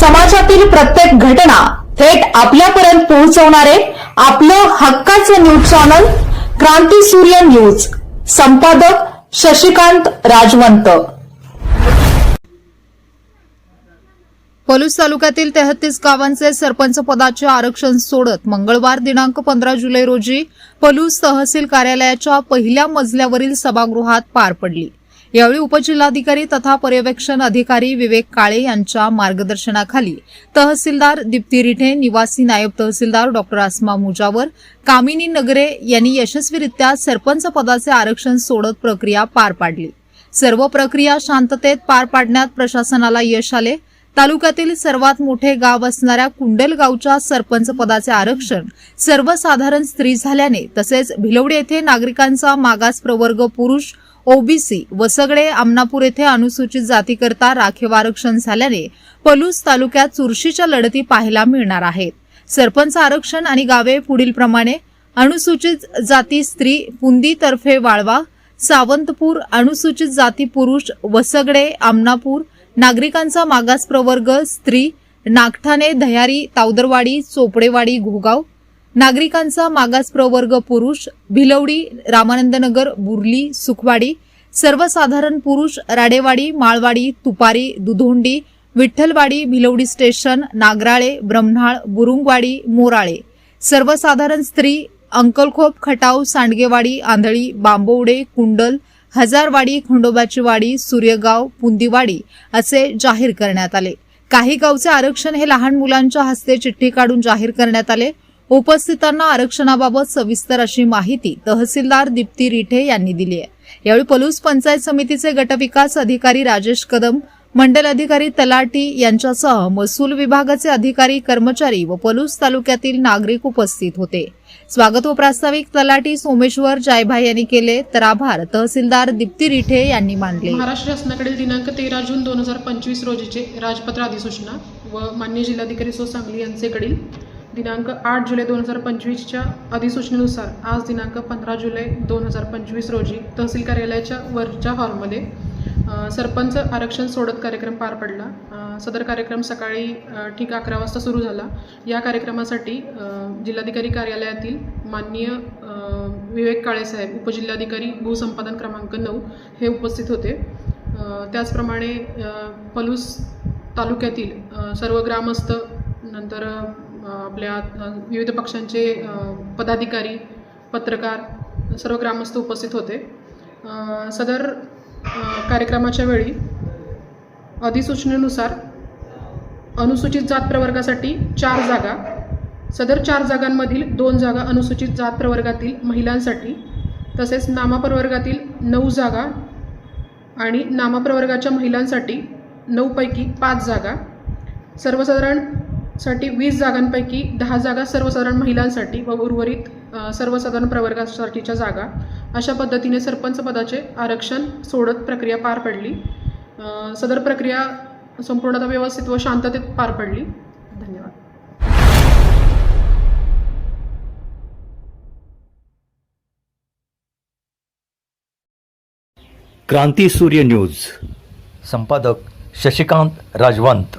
समाजातील प्रत्येक घटना थेट आपल्यापर्यंत पोहोचवणारे आपलं हक्काचं न्यूज चॅनल क्रांती सूर्य न्यूज. संपादक शशिकांत राजवंत. पलूस तालुक्यातील तेहतीस गावांचे सरपंच पदाचे आरक्षण सोडत मंगळवार दिनांक पंधरा जुलै रोजी पलूस तहसील कार्यालयाच्या पहिल्या मजल्यावरील सभागृहात पार पडली. यावेळी उपजिल्हाधिकारी तथा पर्यवेक्षण अधिकारी विवेक काळे यांच्या मार्गदर्शनाखाली तहसीलदार दीप्ती रिठे निवासी नायब तहसीलदार डॉक्टर आसमा मुजावर कामिनी नगरे यांनी यशस्वीरित्या सरपंच पदाचे आरक्षण सोडत प्रक्रिया पार पाडली. सर्व प्रक्रिया शांततेत पार पाडण्यात प्रशासनाला यश आले. तालुक्यातील सर्वात मोठे गाव असणाऱ्या कुंडल गावच्या सरपंच पदाचे आरक्षण सर्वसाधारण स्त्री झाल्याने तसेच भिलवडे येथे नागरिकांचा मागास प्रवर्ग पुरुष ओबीसी वसगडे आमनापूर येथे अनुसूचित जातीकरता राखीव आरक्षण झाल्याने पलूस तालुक्यात चुरशीच्या लढती पाहायला मिळणार आहेत. सरपंच आरक्षण आणि गावे पुढीलप्रमाणे अनुसूचित जाती स्त्री पुंदीतर्फे वाळवा सावंतपूर अनुसूचित जाती पुरुष वसगडे आमनापूर नागरिकांचा मागास प्रवर्ग स्त्री नागठाणे दह्यारी तावदरवाडी चोपडेवाडी घोगाव नागरिकांचा मागास प्रवर्ग पुरुष भिलवडी रामानंदनगर बुर्ली सुखवाडी सर्वसाधारण पुरुष राडेवाडी माळवाडी तुपारी दुधोंडी विठ्ठलवाडी भिलवडी स्टेशन नागराळे ब्रह्मणाळ बुरुंगवाडी मोराळे. सर्वसाधारण स्त्री अंकलखोप खटाव सांडगेवाडी आंधळी बांबवडे कुंडल हजारवाडी खंडोबाची वाडी सूर्यगाव पुंदीवाडी असे जाहीर करण्यात आले. काही गावचे आरक्षण हे लहान मुलांच्या हस्ते चिठ्ठी काढून जाहीर करण्यात आले. उपस्थितांना आरक्षणाबाबत सविस्तर अशी माहिती तहसीलदार दीप्ती रिठे यांनी दिली आहे. यावेळी पलूस पंचायत समितीचे गटविकास अधिकारी राजेश कदम मंडल अधिकारी तलाटी यांच्यासह महसूल विभागाचे अधिकारी कर्मचारी व पलूस तालुक्यातील नागरिक उपस्थित होते. स्वागत व प्रास्ताविक तलाटी सोमेश्वर जायभाई यांनी केले तर आभार तहसीलदार दीप्ती रिठे यांनी मानले. महाराष्ट्र शासनाकडील दिनांक तेरा जून दोन हजार पंचवीस रोजीचे राजपत्र अधिसूचना व मान्य जिल्हाधिकारी सो सांगली यांचेकडील दिनांक आठ जुलै दोन हजार पंचवीसच्या अधिसूचनेनुसार आज दिनांक पंधरा जुलै दोन हजार पंचवीस रोजी तहसील कार्यालयाच्या वरच्या हॉलमध्ये सरपंच आरक्षण सोडत कार्यक्रम पार पडला. सदर कार्यक्रम सकाळी ठीक अकरा वाजता सुरू झाला. या कार्यक्रमासाठी जिल्हाधिकारी कार्यालयातील माननीय विवेक काळेसाहेब उपजिल्हाधिकारी भूसंपादन क्रमांक नऊ हे उपस्थित होते. त्याचप्रमाणे पलूस तालुक्यातील सर्व ग्रामस्थ नंतर आपल्या विविध पक्षांचे पदाधिकारी पत्रकार सर्व ग्रामस्थ उपस्थित होते. सदर कार्यक्रमाच्या वेळी अधिसूचनेनुसार अनुसूचित जात प्रवर्गासाठी चार जागा सदर चार जागांमधील दोन जागा अनुसूचित जात प्रवर्गातील महिलांसाठी तसेच नामाप्रवर्गातील नऊ जागा आणि नामाप्रवर्गाच्या महिलांसाठी नऊपैकी पाच जागा सर्वसाधारण सर्वसाधारणसाठी वीस जागांपैकी दहा जागा सर्वसाधारण महिलांसाठी व उर्वरित सर्वसाधारण प्रवर्गासाठीच्या जागा. अशा पद्धतीने सरपंच पदाचे आरक्षण सोडत प्रक्रिया पार पडली. सदर प्रक्रिया संपूर्णतः व्यवस्थित व शांततेत पार पडली. धन्यवाद. क्रांती सूर्य न्यूज. संपादक शशिकांत राजवंत.